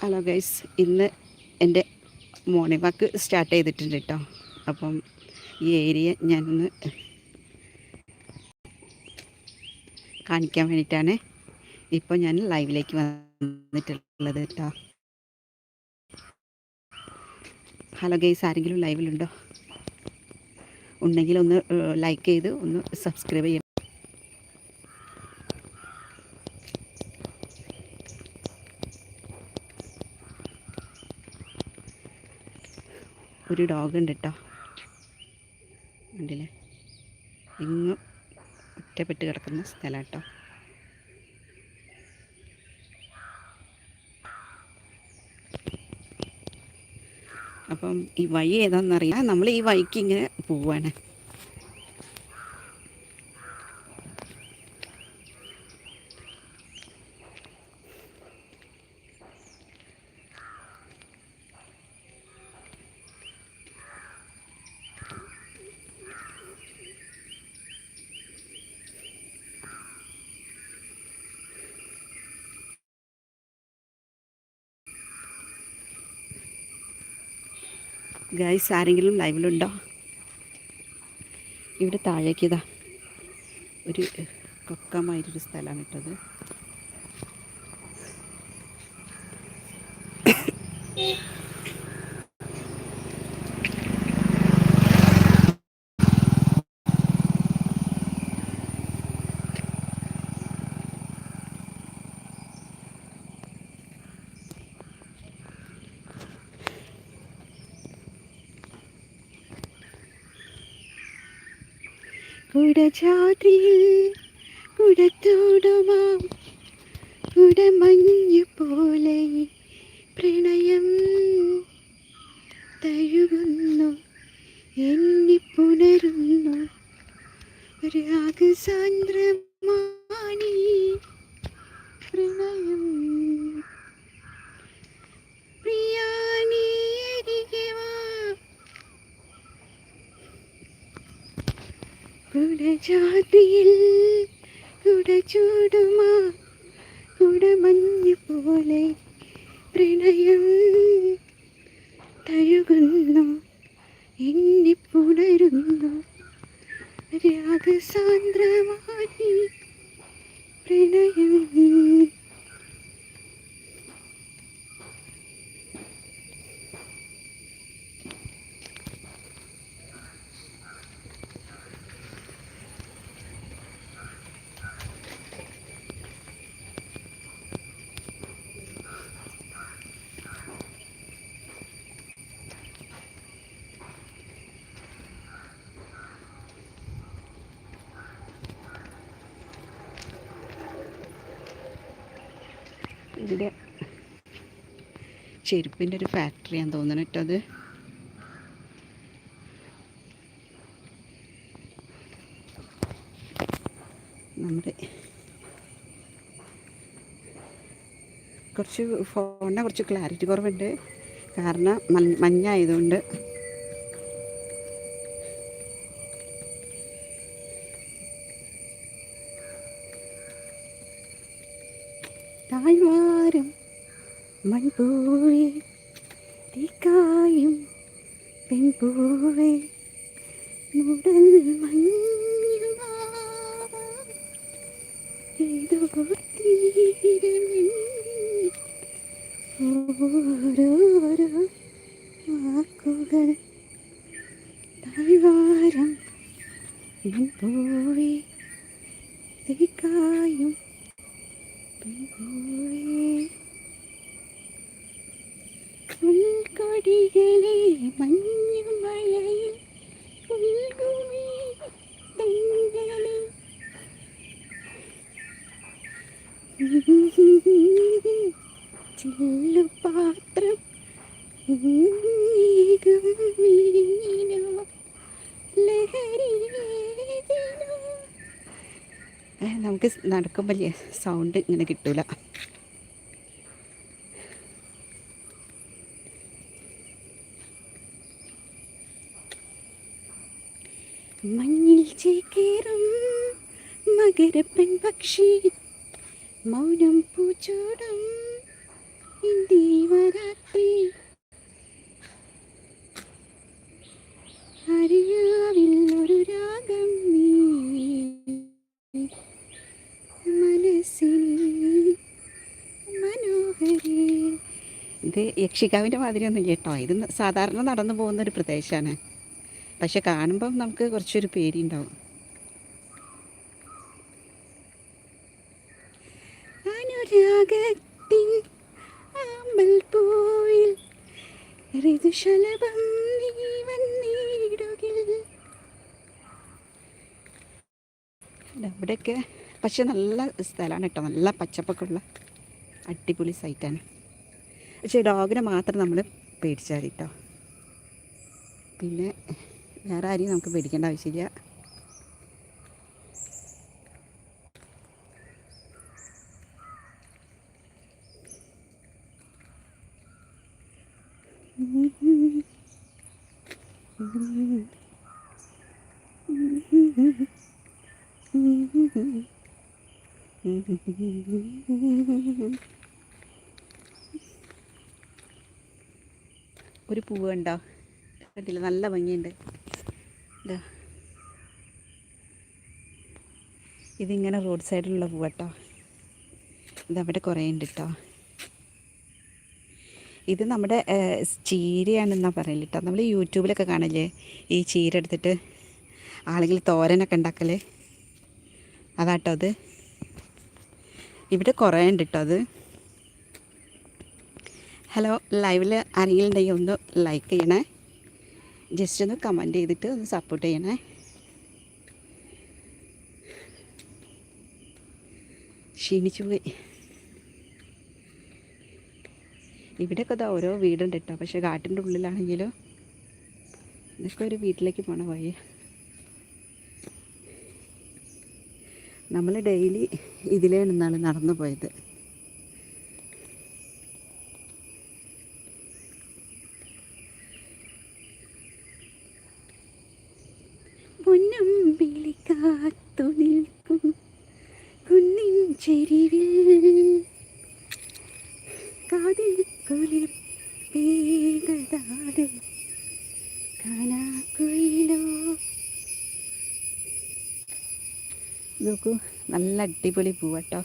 Hello guys ഇന്ന് എന്റെ morning walk start ചെയ്തിട്ടുണ്ട് കേട്ടോ. അപ്പം ഈ ഏരിയ ഞാനൊന്ന് കാണിക്കാൻ വേണ്ടിയിട്ടാണ്. ഇപ്പോൾ ഞാൻ ലൈവിലേക്ക് വന്നിട്ടുള്ളത് കേട്ടോ. ഹലോ ഗൈസ് ആരെങ്കിലും ലൈവിലുണ്ടോ ഉണ്ടെങ്കിൽ ഒന്ന് ലൈക്ക് ചെയ്ത് ഒന്ന് സബ്സ്ക്രൈബ് ചെയ്യണം. ഒരു ഡോഗ് ഉണ്ട് കേട്ടോ ഉണ്ടല്ലേ ഇങ്ങ് ഒറ്റപ്പെട്ട് കിടക്കുന്ന സ്ഥലം കേട്ടോ. അപ്പം ഈ വഴി ഏതാണെന്നറിയാം നമ്മൾ ഈ വഴിക്ക് ഇങ്ങനെ പോവാണ്. ഗൈസ് ആരെങ്കിലും ലൈവിലുണ്ടോ ഇവിടെ താഴേക്ക് ഇതാ. ഒരു കൊക്കമായിട്ടൊരു സ്ഥലമാണ് ഇട്ടത്. കുടജാതിയിൽ കുടത്തോടുമാം കുടമഞ്ഞു പോലെ പ്രണയം തഴുകുന്നു എന്നി പുണരുന്നു. രാഗസാന്ദ്രമാണി കുടജാതിയിൽ കുടചൂടുമാ കുടമഞ്ഞു പോലെ പ്രണയം തഴുകുന്നു. എന്നെ പുണരുന്നു രാഗസാന്ദ്രമായി പ്രണയം ഇവിടെ ചെരുപ്പിന്റെ ഒരു ഫാക്ടറിയാന്ന് തോന്നുന്നു കേട്ടോ അത്. നമ്മുടെ കുറച്ച് ഫോണിനെ കുറച്ച് ക്ലാരിറ്റി കുറവുണ്ട്. കാരണം മഞ്ഞ മഞ്ഞായതുകൊണ്ട്. താഴ്വാരം മൺപൂവേ തീക്കായും പെൺപൂവേ തീരമിൽ ഓരോരോ വാക്കുകൾ താഴ്വാരം മൺപൂവേ തീക്കായും ഉൾക്കൊടികളെ നീകും വീണോ? ലഹരിയേതിനോ ഏ, നമുക്ക് നടക്കുമ്പോൾ സൗണ്ട് ഇങ്ങനെ കിട്ടൂല. പക്ഷി മൗനം പൂച്ചൂടും ഇന്ദീവരാത്രി അറിയാവിൽ ഒരു രാഗം നീ മനസ്സിൽ മനോഹരി. ഇത് യക്ഷികാവിന്റെ മാതിരിയൊന്നും കേട്ടോ. ഇത് സാധാരണ നടന്നു പോകുന്ന ഒരു പ്രദേശമാണ്. പക്ഷെ കാണുമ്പം നമുക്ക് കുറച്ചൊരു പേടിയുണ്ടാവും. അനുരാഗത്തിൻ ആമ്പൽ പൂവിൽ ഋതുശലഭം നീ വന്നിടുകിൽ. ഇവിടെയൊക്കെ പക്ഷെ നല്ല സ്ഥലമാണ് കേട്ടോ. നല്ല പച്ചപ്പൊക്കെ ഉള്ള അടിപൊളി സൈറ്റാണ്. പക്ഷേ ഡോഗിനെ മാത്രം നമ്മൾ പേടിച്ചാൽ കേട്ടോ. പിന്നെ വേറെ ആരെയും നമുക്ക് പേടിക്കേണ്ട ആവശ്യമില്ല. ഒരു പൂവ് കണ്ടോ? കണ്ടില്ല? നല്ല ഭംഗിയുണ്ട്. ഇതാ ഇതിങ്ങനെ റോഡ് സൈഡിലുള്ള പൂവട്ടോ. ഇതവിടെ കുറേ ഉണ്ട് കേട്ടോ ഇത് നമ്മുടെ ചീരയാണെന്നാണ് പറയൽ കേട്ടോ നമ്മൾ യൂട്യൂബിലൊക്കെ കാണില്ലേ? ഈ ചീര എടുത്തിട്ട് ആളുകൾ തോരനൊക്കെ ഉണ്ടാക്കൽ അതാട്ടോ അത്. ഇവിടെ കുറേ ഉണ്ട് കേട്ടോ അത്. ഹലോ ലൈവിൽ ആരെങ്കിലും ഒന്ന് ലൈക്ക് ചെയ്യണേ. ജസ്റ്റ് ഒന്ന് കമന്റ് ചെയ്തിട്ട് ഒന്ന് സപ്പോർട്ട് ചെയ്യണേ. ക്ഷീണിച്ചു പോയി. ഇവിടെയൊക്കെ ഇതാ ഓരോ വീടുണ്ട് കേട്ടോ പക്ഷെ കാട്ടിന്റെ ഉള്ളിലാണെങ്കിലും ഇതൊക്കെ ഒരു വീട്ടിലേക്ക് പോണ വഴി നമ്മൾ ഡെയിലി ഇതിലേ നിന്നാണ് നടന്നു പോയത്. പൊന്നമ്പിളി കുന്നിൻ ചെരിവിൽ കാതിൽ കുളിർ പേകതാതെ കനാക്കുയിലോ. നോക്കൂ നല്ല അടിപൊളി പൂവട്ടോ.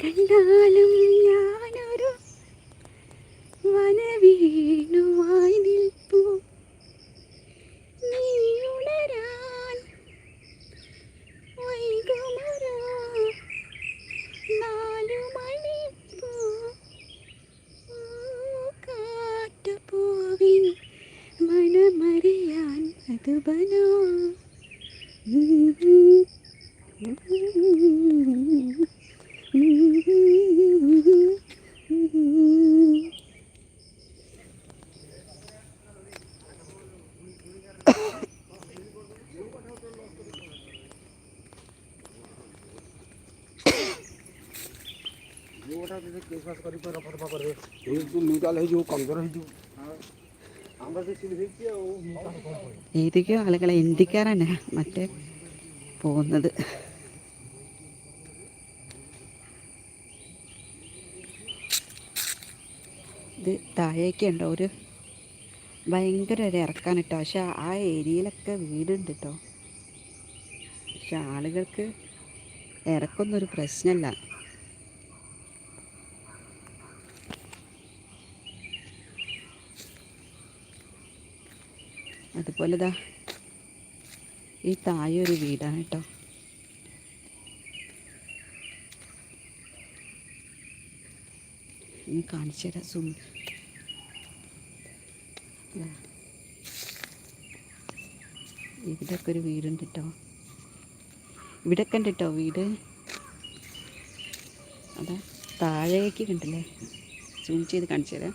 കണ്ടാലും ഞാനൊരു വനവീണുവായി നിൽപ്പൂ നീ ഉണരാൻ വൈകുമരോ നാലു മണിപ്പൂ കാട്ടുപൂവിൻ മണമറിയാൻ മധുബനോ ഏതൊക്കെയോ ആളുകളെ ഇന്ത്യക്കാരാണ് മറ്റേ പോകുന്നത് ഇത് താഴേക്കുണ്ടോ ഒരു ഭയങ്കര ഒരു ഇറക്കാൻ കേട്ടോ പക്ഷെ ആ ഏരിയയിലൊക്കെ വീടുണ്ട് കേട്ടോ പക്ഷെ ആളുകൾക്ക് ഇറക്കൊന്നും ഒരു പ്രശ്നമല്ല അതുപോലെ ഇതാ ഈ താഴെ ഒരു വീടാണ് കേട്ടോ. ഇനി കാണിച്ചു തരാം സുമി ഇവിടെയൊക്കെ ഒരു വീടുണ്ട് കേട്ടോ. ഇവിടെയൊക്കെ ഉണ്ട് കേട്ടോ വീട്. അതാ താഴേക്ക് കണ്ടില്ലേ? സൂം ചെയ്ത് കാണിച്ചു തരാം.